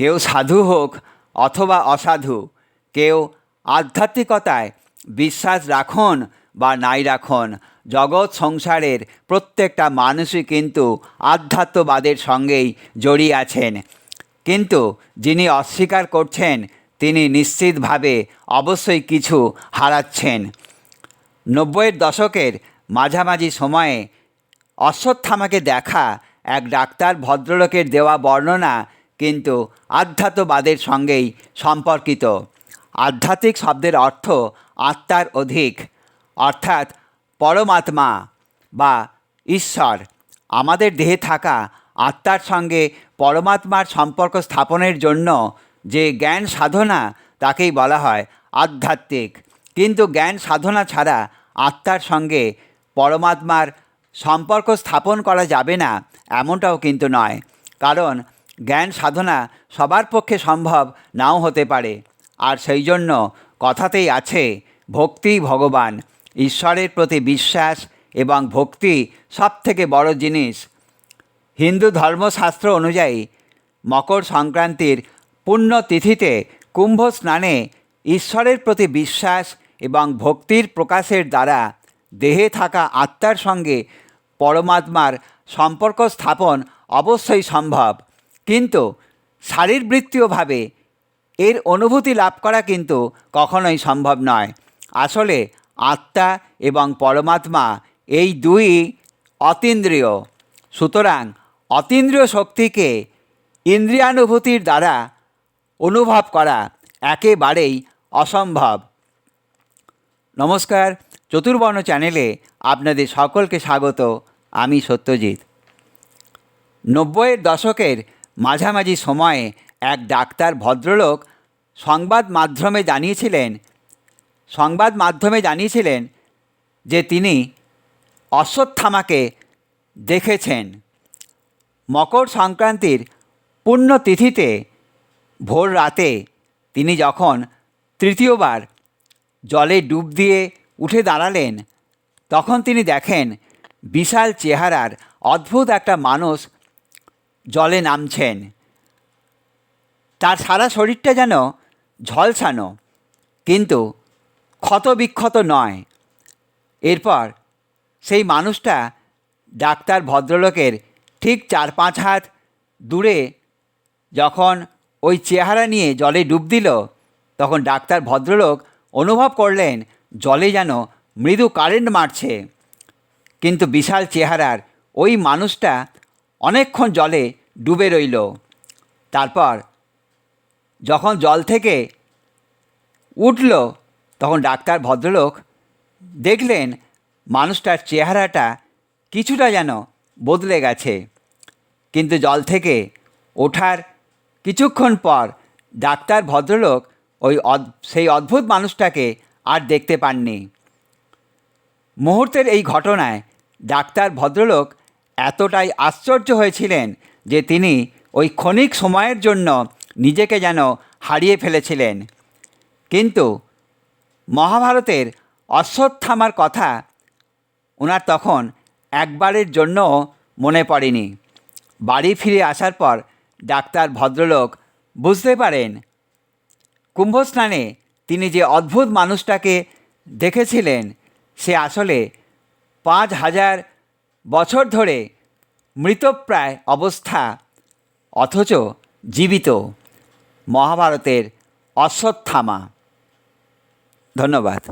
কেউ সাধু হোক অথবা অসাধু, কেউ আধ্যাত্মিকতায় বিশ্বাস রাখুন বা নাই রাখুন, জগৎ সংসারের প্রত্যেকটা মানুষই কিন্তু আধ্যাত্মবাদের সঙ্গেই জড়িয়ে আছেন। কিন্তু যিনি অস্বীকার করছেন, তিনি নিশ্চিতভাবে অবশ্যই কিছু হারাচ্ছেন। নব্বইয়ের দশকের মাঝামাঝি সময়ে অশ্বত্থামাকে দেখা এক ডাক্তার ভদ্রলোকের দেওয়া বর্ণনা কিন্তু আধ্যাত্মবাদের সঙ্গেই সম্পর্কিত। আধ্যাত্মিক শব্দের অর্থ আত্মার অধিক, অর্থাৎ পরমাত্মা বা ঈশ্বর। আমাদের দেহে থাকা আত্মার সঙ্গে পরমাত্মার সম্পর্ক স্থাপনের জন্য যে জ্ঞান সাধনা, তাকেই বলা হয় আধ্যাত্মিক। কিন্তু জ্ঞান সাধনা ছাড়া আত্মার সঙ্গে পরমাত্মার সম্পর্ক স্থাপন করা যাবে না, এমনটাও কিন্তু নয়। কারণ জ্ঞান সাধনা সবার পক্ষে সম্ভব নাও হতে পারে। আর সেই জন্য কথাতেই আছে, ভক্তি ভগবান, ঈশ্বরের প্রতি বিশ্বাস এবং ভক্তি সব থেকে বড় জিনিস। হিন্দু ধর্মশাস্ত্র অনুযায়ী মকর সংক্রান্তির পুণ্য তিথিতে কুম্ভ স্নানে ঈশ্বরের প্রতি বিশ্বাস এবং ভক্তির প্রকাশের দ্বারা দেহে থাকা আত্মার সঙ্গে পরমাত্মার সম্পর্ক স্থাপন অবশ্যই সম্ভব। কিন্তু শারীরবৃত্তীয়ভাবে এর অনুভূতি লাভ করা কিন্তু কখনোই সম্ভব নয়। আসলে আত্মা এবং পরমাত্মা এই দুই অতীন্দ্রিয়। সুতরাং অতীন্দ্রিয় শক্তিকে ইন্দ্রিয়ানুভূতির দ্বারা অনুভব করা একেবারেই অসম্ভব। নমস্কার, চতুর্বর্ণ চ্যানেলে আপনাদের সকলকে স্বাগত। আমি সত্যজিৎ। নব্বইয়ের দশকের মাঝামাঝি সময়ে এক ডাক্তার ভদ্রলোক সংবাদ মাধ্যমে জানিয়েছিলেন, সংবাদ মাধ্যমে জানিয়েছিলেন যে তিনি অশ্বত্থামাকে দেখেছেন। মকর সংক্রান্তির পুণ্যতিথিতে ভোর রাতে তিনি যখন তৃতীয়বার জলে ডুব দিয়ে উঠে দাঁড়ালেন, তখন তিনি দেখেন বিশাল চেহারার অদ্ভুত একটা মানুষ জলে নামছেন। তার সারা শরীরটা যেন ঝলসানো, কিন্তু ক্ষতবিক্ষত নয়। এরপর সেই মানুষটা ডাক্তার, ভদ্রলোকের ঠিক চার পাঁচ হাত দূরে যখন ওই চেহারা নিয়ে জলে ডুব দিল, তখন ডাক্তার, ভদ্রলোক অনুভব করলেন জলে যেন মৃদু কারেন্ট মারছে। কিন্তু বিশাল চেহারার ওই মানুষটা অনেকক্ষণ জলে ডুবে রইল। তারপর যখন জল থেকে উঠল, তখন ডাক্তার, ভদ্রলোক দেখলেন মানুষটার চেহারাটা কিছুটা যেন বদলে গেছে। কিন্তু জল থেকে ওঠার কিছুক্ষণ পর ডাক্তার, ভদ্রলোক ওই সেই অদ্ভুত মানুষটাকে আর দেখতে পাননি। মুহূর্তের এই ঘটনায় ডাক্তার, ভদ্রলোক এতটাই আশ্চর্য হয়েছিলেন যে তিনি ওই ক্ষণিক সময়ের জন্য নিজেকে যেন হারিয়ে ফেলেছিলেন। কিন্তু মহাভারতের অশ্বত্থামার কথা ওনার তখন একবারের জন্য মনে পড়েনি। বাড়ি ফিরে আসার পর ডাক্তার, ভদ্রলোক বুঝতে পারেন, কুম্ভস্নানে তিনি যে অদ্ভুত মানুষটাকে দেখেছিলেন, সে আসলে পাঁচ হাজার বছর ধরে মৃতপ্রায় অবস্থা অথচ জীবিত মহাভারতের অশ্বত্থামা। ধন্যবাদ।